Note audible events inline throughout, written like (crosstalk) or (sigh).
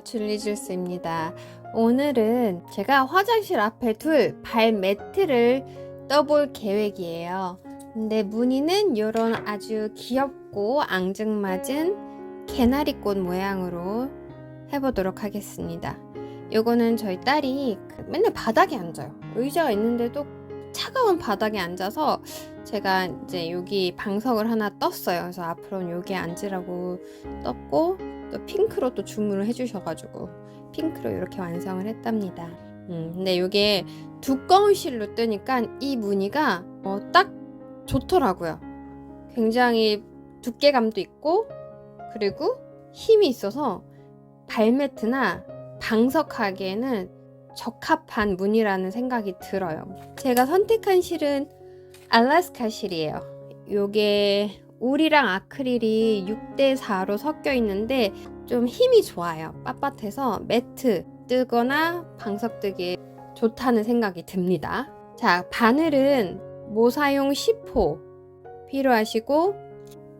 안녕하세요. 줄리줄스입니다. 오늘은 제가 화장실 앞에 둘 발 매트를 떠볼 계획이에요. 근데 무늬는 이런 아주 귀엽고 앙증맞은 개나리꽃 모양으로 해보도록 하겠습니다. 요거는 저희 딸이 그 맨날 바닥에 앉아요. 의자가 있는데도 차가운 바닥에 앉아서 제가 이제 여기 방석을 하나 떴어요. 그래서 앞으로는 여기에 앉으라고 떴고 또 핑크로 또 주문을 해주셔가지고 핑크로 이렇게 완성을 했답니다. 음, 근데 이게 두꺼운 실로 뜨니까 이 무늬가 어, 딱 좋더라고요. 굉장히 두께감도 있고 그리고 힘이 있어서 발매트나 방석하기에는 적합한 무늬라는 생각이 들어요. 제가 선택한 실은 알라스카 실이에요. 요게 울이랑 아크릴이 6대4로 섞여 있는데 좀 힘이 좋아요. 빳빳해서 매트 뜨거나 방석 뜨기에 좋다는 생각이 듭니다. 자, 바늘은 모사용 10호 필요하시고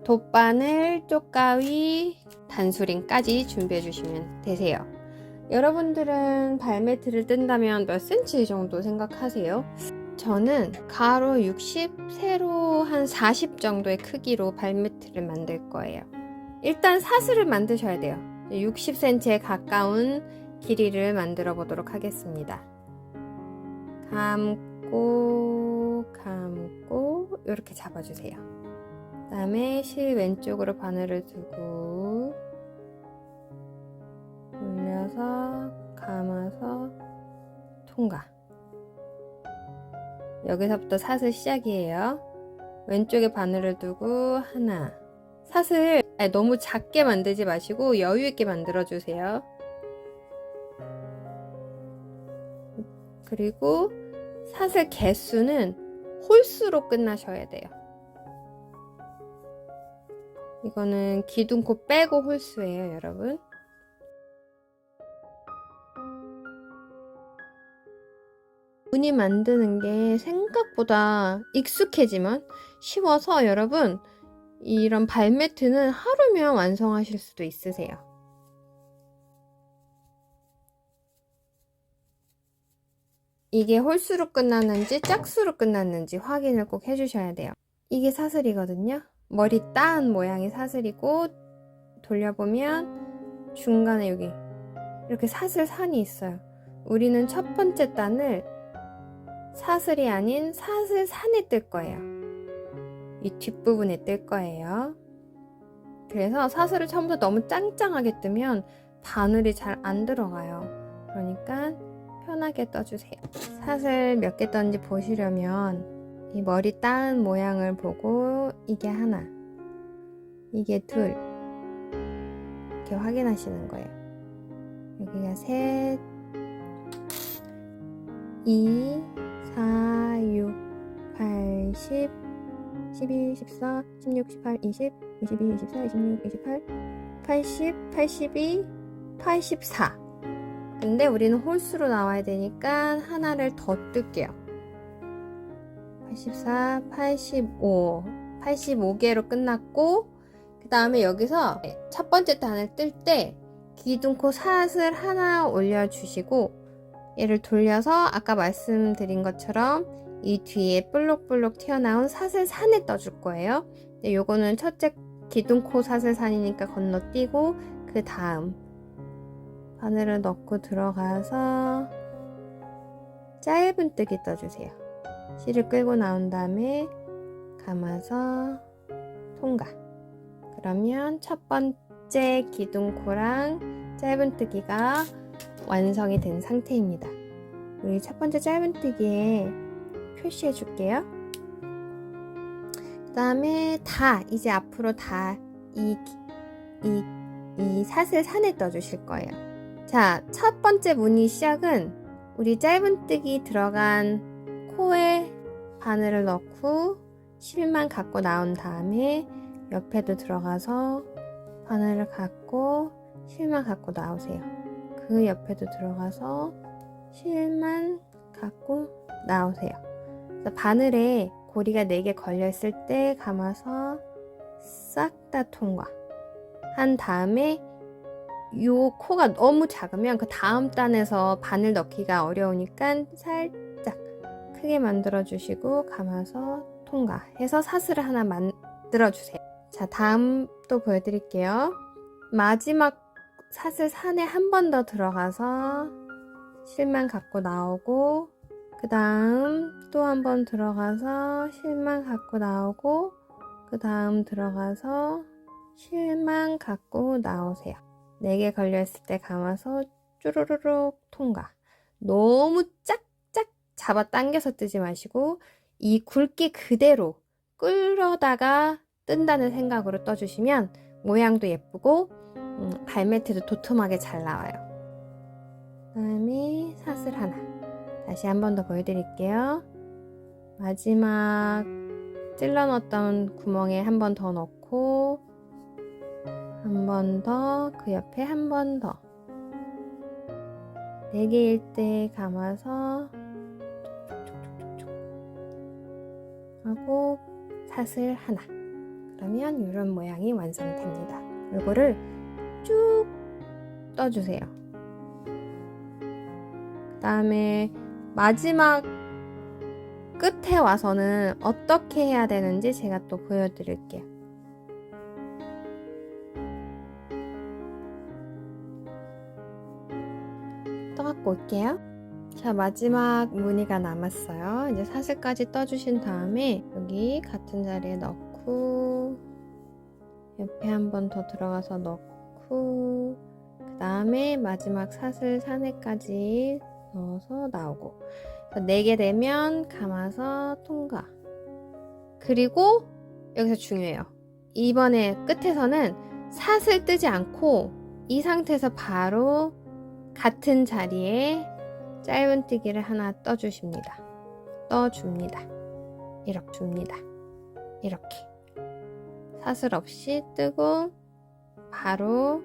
돗바늘, 쪽가위, 단수링까지 준비해 주시면 되세요. 여러분들은 발매트를 뜬다면 몇 cm 정도 생각하세요? 저는 가로 60, 세로 한 40 정도의 크기로 발매트를 만들 거예요. 일단 사슬을 만드셔야 돼요. 60cm에 가까운 길이를 만들어 보도록 하겠습니다. 감고, 감고, 이렇게 잡아주세요. 그 다음에 실 왼쪽으로 바늘을 두고, 올려서, 감아서, 통과. 여기서부터 사슬 시작이에요. 왼쪽에 바늘을 두고 하나. 사슬 너무 작게 만들지 마시고 여유 있게 만들어 주세요. 그리고 사슬 개수는 홀수로 끝나셔야 돼요. 이거는 기둥코 빼고 홀수예요, 여러분. 무늬 만드는 게 생각보다 익숙해지만 쉬워서 여러분 이런 발매트는 하루면 완성하실 수도 있으세요. 이게 홀수로 끝났는지 짝수로 끝났는지 확인을 꼭 해주셔야 돼요. 이게 사슬이거든요. 머리 따은 모양의 사슬이고 돌려보면 중간에 여기 이렇게 사슬 산이 있어요. 우리는 첫 번째 단을 사슬이 아닌 사슬 산에 뜰 거예요. 이 뒷부분에 뜰 거예요. 그래서 사슬을 처음부터 너무 짱짱하게 뜨면 바늘이 잘 안 들어가요. 그러니까 편하게 떠주세요. 사슬 몇 개 떴는지 보시려면 이 머리 따은 모양을 보고 이게 하나, 이게 둘 이렇게 확인하시는 거예요. 여기가 셋, 2, 4, 6, 8, 10, 12, 14, 16, 18, 20, 22, 24, 26, 28, 80, 82, 84. 근데 우리는 홀수로 나와야 되니까 하나를 더 뜰게요. 84, 85, 85개로 끝났고, 그 다음에 여기서 첫 번째 단을 뜰 때 기둥코 사슬 하나 올려주시고, 얘를 돌려서 아까 말씀드린 것처럼 이 뒤에 볼록볼록 튀어나온 사슬산에 떠줄 거예요. 요거는 첫째 기둥코 사슬산이니까 건너뛰고 그 다음 바늘을 넣고 들어가서 짧은뜨기 떠주세요. 실을 끌고 나온 다음에 감아서 통과. 그러면 첫 번째 기둥코랑 짧은뜨기가 완성이 된 상태입니다. 우리 첫 번째 짧은뜨기에 표시해 줄게요. 그 다음에 다, 이제 앞으로 다 이, 이, 이 사슬 산에 떠주실 거예요. 자, 첫 번째 무늬 시작은 우리 짧은뜨기 들어간 코에 바늘을 넣고 실만 갖고 나온 다음에 옆에도 들어가서 바늘을 갖고 실만 갖고 나오세요. 그 옆에도 들어가서 실만 갖고 나오세요. 바늘에 고리가 4개 걸려있을 때 감아서 싹 다 통과 한 다음에 요 코가 너무 작으면 그 다음 단에서 바늘 넣기가 어려우니까 살짝 크게 만들어 주시고 감아서 통과해서 사슬을 하나 만들어 주세요. 자, 다음 또 보여드릴게요. 마지막 사슬 산에 한 번 더 들어가서 실만 갖고 나오고 그 다음 또 한 번 들어가서 실만 갖고 나오고 그 다음 들어가서 실만 갖고 나오세요. 4개 걸려있을 때 감아서 쭈루루룩 통과. 너무 짝짝 잡아 당겨서 뜨지 마시고 이 굵기 그대로 끌어다가 뜬다는 생각으로 떠주시면 모양도 예쁘고 음, 발매트도 도톰하게 잘 나와요. 그다음에 사슬 하나. 다시 한 번 더 보여드릴게요. 마지막 찔러 넣었던 구멍에 한 번 더 넣고 한 번 더, 그 옆에 한 번 더. 네 개일 때 감아서 하고 사슬 하나. 그러면 이런 모양이 완성됩니다. 이거를 쭉 떠주세요. 그 다음에 마지막 끝에 와서는 어떻게 해야 되는지 제가 또 보여드릴게요. 떠갖고 올게요. 자, 마지막 무늬가 남았어요. 이제 사슬까지 떠주신 다음에 여기 같은 자리에 넣고 옆에 한 번 더 들어가서 넣고 그 다음에 마지막 사슬 사내까지 넣어서 나오고 4개 되면 감아서 통과 그리고 여기서 중요해요. 이번에 끝에서는 사슬 뜨지 않고 이 상태에서 바로 같은 자리에 짧은뜨기를 하나 떠주십니다. 떠줍니다. 이렇게 줍니다. 이렇게 사슬 없이 뜨고 바로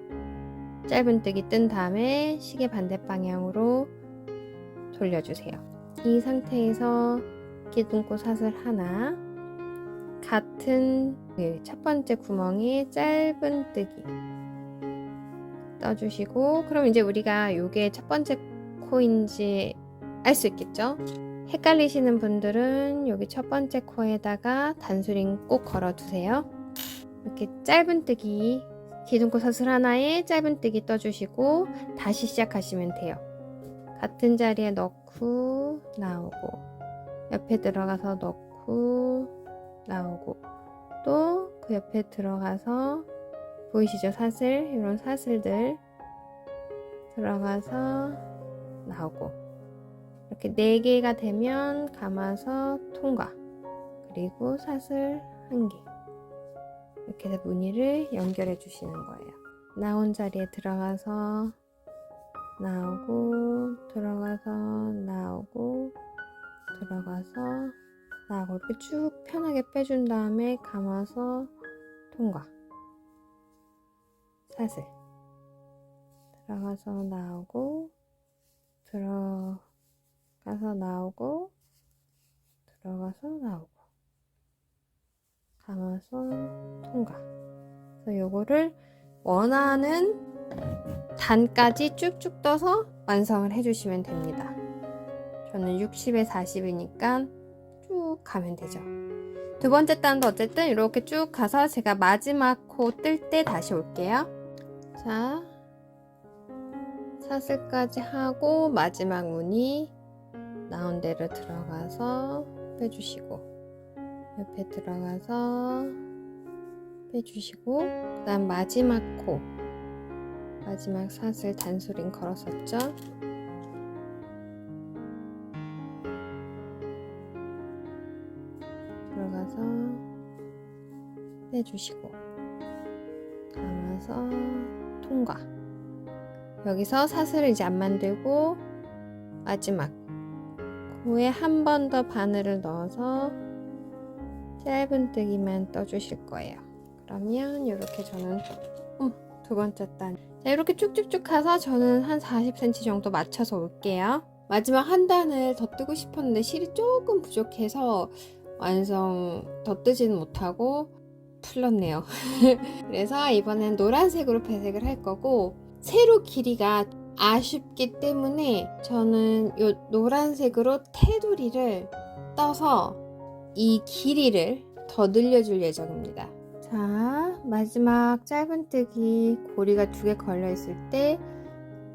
짧은뜨기 뜬 다음에 시계 반대 방향으로 돌려주세요. 이 상태에서 기둥꽃 사슬 하나 같은 그첫 번째 구멍에 짧은뜨기 떠주시고 그럼 이제 우리가 이게 첫 번째 코인지 알 수 있겠죠? 헷갈리시는 분들은 여기 첫 번째 코에다가 단수링 꼭 걸어두세요. 이렇게 짧은뜨기 기둥코 사슬 하나에 짧은뜨기 떠주시고 다시 시작하시면 돼요. 같은 자리에 넣고 나오고 옆에 들어가서 넣고 나오고 또 그 옆에 들어가서 보이시죠? 사슬? 이런 사슬들 들어가서 나오고 이렇게 네 개가 되면 감아서 통과 그리고 사슬 한개 이렇게 해서 무늬를 연결해 주시는 거예요. 나온 자리에 들어가서 나오고 들어가서 나오고 들어가서 나오고 이렇게 쭉 편하게 빼준 다음에 감아서 통과. 사슬. 들어가서 나오고 들어가서 나오고 들어가서 나오고 감아서 통과. 그래서 요거를 원하는 단까지 쭉쭉 떠서 완성을 해주시면 됩니다. 저는 60에 40이니까 쭉 가면 되죠. 두 번째 단도 어쨌든 이렇게 쭉 가서 제가 마지막 코 뜰 때 다시 올게요. 자 사슬까지 하고 마지막 무늬 나온 데를 들어가서 빼주시고 옆에 들어가서 빼주시고 그 다음 마지막 코. 마지막 사슬 단수링 걸었었죠? 들어가서 빼주시고 감아서 통과. 여기서 사슬을 이제 안 만들고 마지막 코에 한 번 더 바늘을 넣어서 짧은뜨기만 떠주실 거예요. 그러면 이렇게 저는 음, 두 번째 단. 자, 이렇게 쭉쭉쭉 가서 저는 한 40cm 정도 맞춰서 올게요. 마지막 한 단을 더 뜨고 싶었는데 실이 조금 부족해서 완성 더 뜨지는 못하고 풀렀네요. (laughs) 그래서 이번엔 노란색으로 배색을 할 거고 세로 길이가 아쉽기 때문에 저는 요 노란색으로 테두리를 떠서 이 길이를 더 늘려줄 예정입니다. 자, 마지막 짧은뜨기 고리가 두 개 걸려 있을 때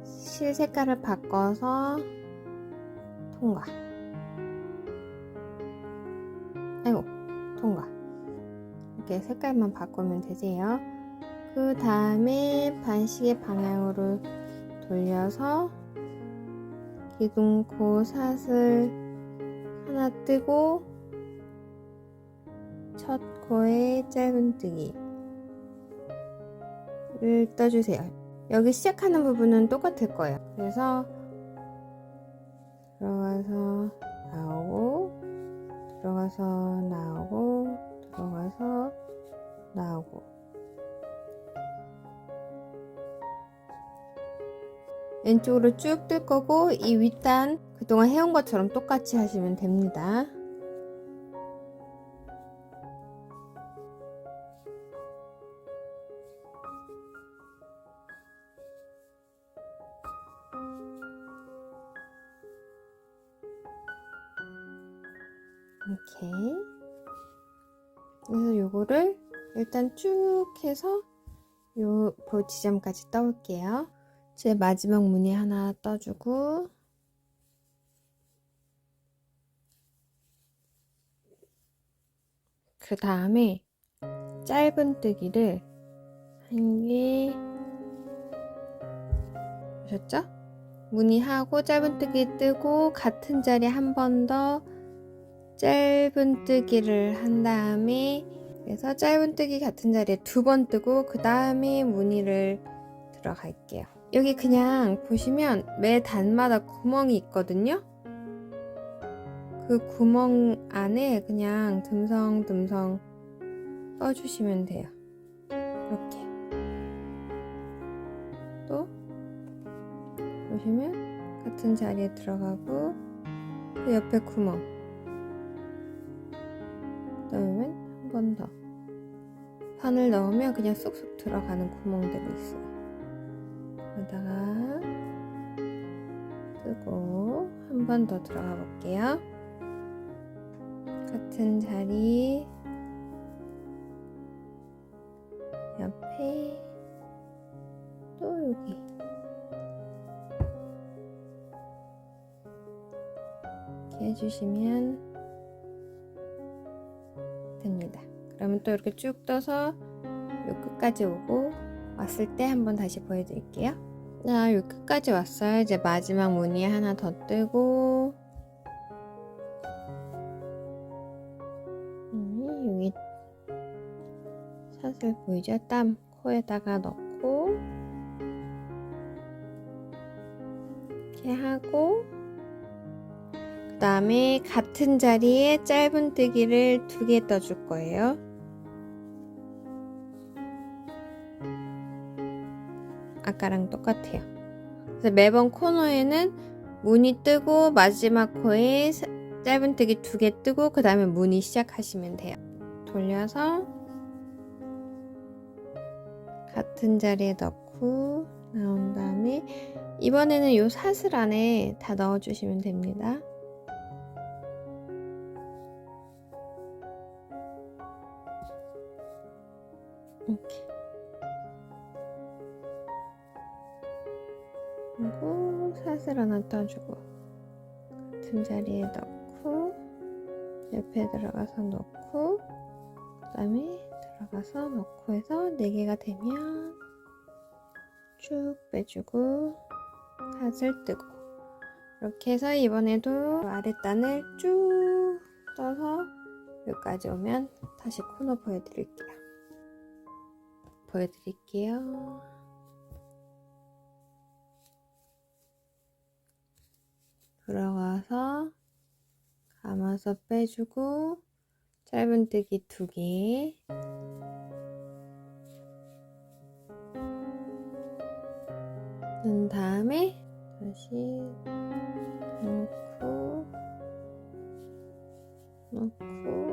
실 색깔을 바꿔서 통과. 아이고, 통과. 이렇게 색깔만 바꾸면 되세요. 그 다음에 반시계 방향으로 돌려서 기둥코 사슬 하나 뜨고 첫 코에 짧은뜨기를 떠주세요. 여기 시작하는 부분은 똑같을 거예요. 그래서 들어가서 나오고 들어가서 나오고 들어가서 나오고 왼쪽으로 쭉 뜰 거고 이 윗단 그동안 해온 것처럼 똑같이 하시면 됩니다. 그래서 요거를 일단 쭉 해서 요 볼 지점까지 떠올게요. 제 마지막 무늬 하나 떠주고 그 다음에 짧은뜨기를 한 개 보셨죠? 무늬하고 짧은뜨기 뜨고 같은 자리에 한 번 더 짧은뜨기를 한 다음에 그래서 짧은뜨기 같은 자리에 두 번 뜨고 그 다음에 무늬를 들어갈게요. 여기 그냥 보시면 매 단마다 구멍이 있거든요. 그 구멍 안에 그냥 듬성듬성 떠주시면 돼요. 이렇게. 또 보시면 같은 자리에 들어가고 그 옆에 구멍. 그다음에 한번 더. 판을 넣으면 그냥 쏙쏙 들어가는 구멍들이 있어요. 여기다가 뜨고 한 번 더 들어가 볼게요. 같은 자리 옆에 또 여기 이렇게 해주시면 그러면 또 이렇게 쭉 떠서 요 끝까지 오고 왔을 때 한번 다시 보여드릴게요. 자, 요 끝까지 왔어요. 이제 마지막 무늬 하나 더 뜨고 음, 여기 사슬 보이죠? 땀 코에다가 넣고 이렇게 하고 그 다음에 같은 자리에 짧은뜨기를 두 개 떠줄 거예요. 아까랑 똑같아요. 그래서 매번 코너에는 무늬 뜨고 마지막 코에 짧은뜨기 두 개 뜨고 그 다음에 무늬 시작하시면 돼요. 돌려서 같은 자리에 넣고 나온 다음에 이번에는 이 사슬 안에 다 넣어주시면 됩니다. 이렇게 그리고 사슬 하나 떠주고 같은 자리에 넣고 옆에 들어가서 넣고 그 다음에 들어가서 넣고 해서 4개가 되면 쭉 빼주고 사슬 뜨고 이렇게 해서 이번에도 아랫단을 쭉 떠서 여기까지 오면 다시 코너 보여드릴게요. 보여드릴게요 들어가서 감아서 빼주고 짧은뜨기 두 개. 넣은 다음에 다시 넣고 넣고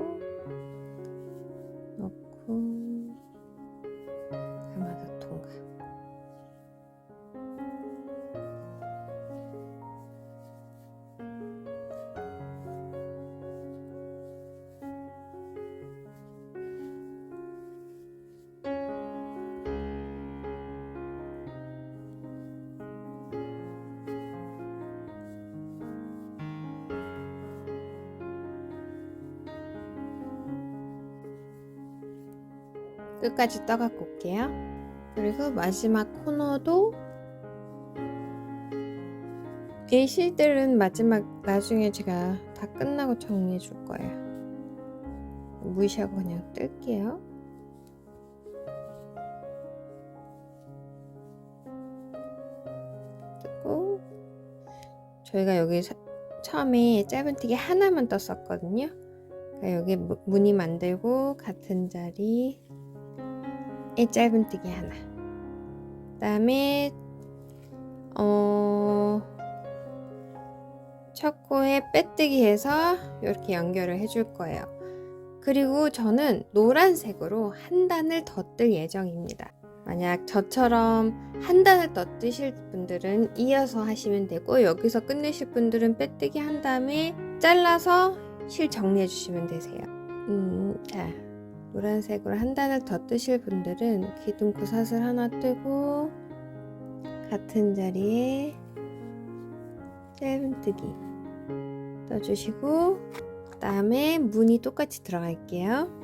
끝까지 떠갖고 올게요. 그리고 마지막 코너도 이 실들은 마지막 나중에 제가 다 끝나고 정리해 줄 거예요. 무시하고 그냥 뜰게요. 뜨고 저희가 여기 사- 처음에 짧은뜨기 하나만 떴었거든요. 그러니까 여기 무- 무늬 만들고 같은 자리에 짧은뜨기 하나. 그다음에 어. 첫 코에 빼뜨기 해서 이렇게 연결을 해줄 거예요. 그리고 저는 노란색으로 한 단을 더 뜰 예정입니다. 만약 저처럼 한 단을 더 뜨실 분들은 이어서 하시면 되고 여기서 끝내실 분들은 빼뜨기 한 다음에 잘라서 실 정리해 주시면 되세요. 음, 자, 노란색으로 한 단을 더 뜨실 분들은 기둥 구 사슬 하나 뜨고 같은 자리에 짧은뜨기 떠주시고 그 다음에 무늬 똑같이 들어갈게요.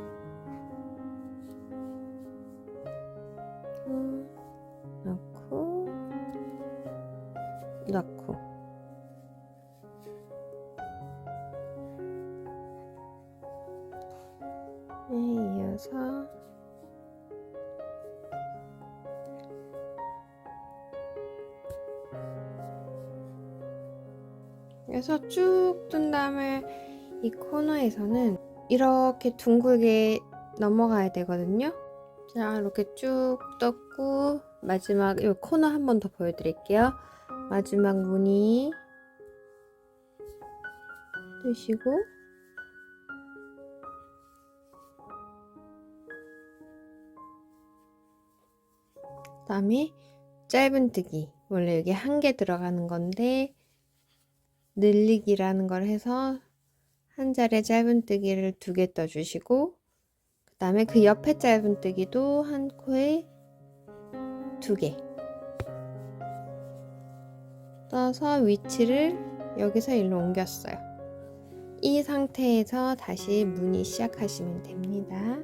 코너에서는 이렇게 둥글게 넘어가야 되거든요. 자, 이렇게 쭉 떴고 마지막 이 코너 한 번 더 보여드릴게요. 마지막 무늬 뜨시고 그다음에 짧은뜨기 원래 여기 한 개 들어가는 건데 늘리기라는 걸 해서 한 자리에 짧은뜨기를 두 개 떠주시고 그 다음에 그 옆에 짧은뜨기도 한 코에 두 개 떠서 위치를 여기서 일로 옮겼어요. 이 상태에서 다시 무늬 시작하시면 됩니다.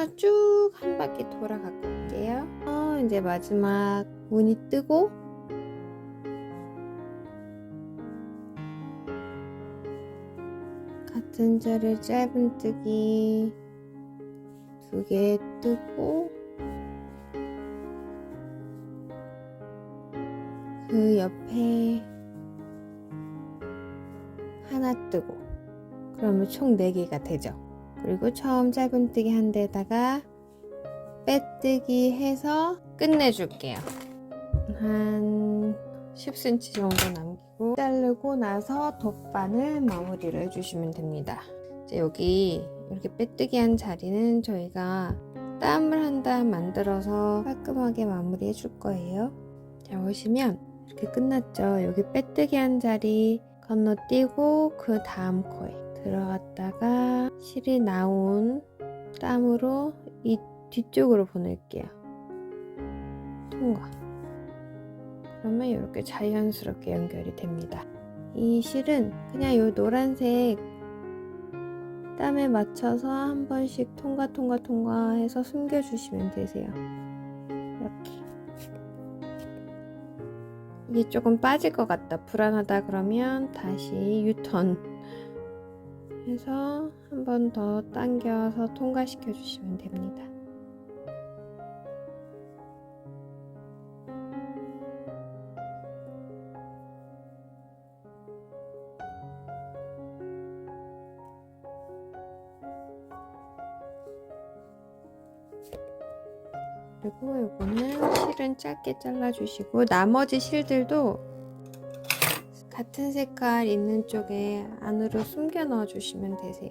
해서 쭉 한 바퀴 돌아 갖고 올게요. 어, 이제 마지막 무늬 뜨고 같은 자리 짧은뜨기 두 개 뜨고 그 옆에 하나 뜨고 그러면 총 4개가 되죠. 그리고 처음 짧은뜨기 한 데다가 빼뜨기 해서 끝내줄게요. 한 10cm 정도 남기고 자르고 나서 돗바늘 마무리를 해주시면 됩니다. 이제 여기 이렇게 빼뜨기 한 자리는 저희가 땀을 한 땀 만들어서 깔끔하게 마무리 해줄 거예요. 자 보시면 이렇게 끝났죠. 여기 빼뜨기 한 자리 건너뛰고 그 다음 코에 들어갔다가 실이 나온 땀으로 이 뒤쪽으로 보낼게요. 통과. 그러면 이렇게 자연스럽게 연결이 됩니다. 이 실은 그냥 이 노란색 땀에 맞춰서 한 번씩 통과 통과 통과해서 숨겨주시면 되세요. 이렇게. 이게 조금 빠질 것 같다, 불안하다 그러면 다시 유턴 해서 한 번 더 당겨서 통과시켜 주시면 됩니다. 그리고 이거는 실은 짧게 잘라주시고 나머지 실들도 같은 색깔 있는 쪽에 안으로 숨겨 넣어 주시면 되세요.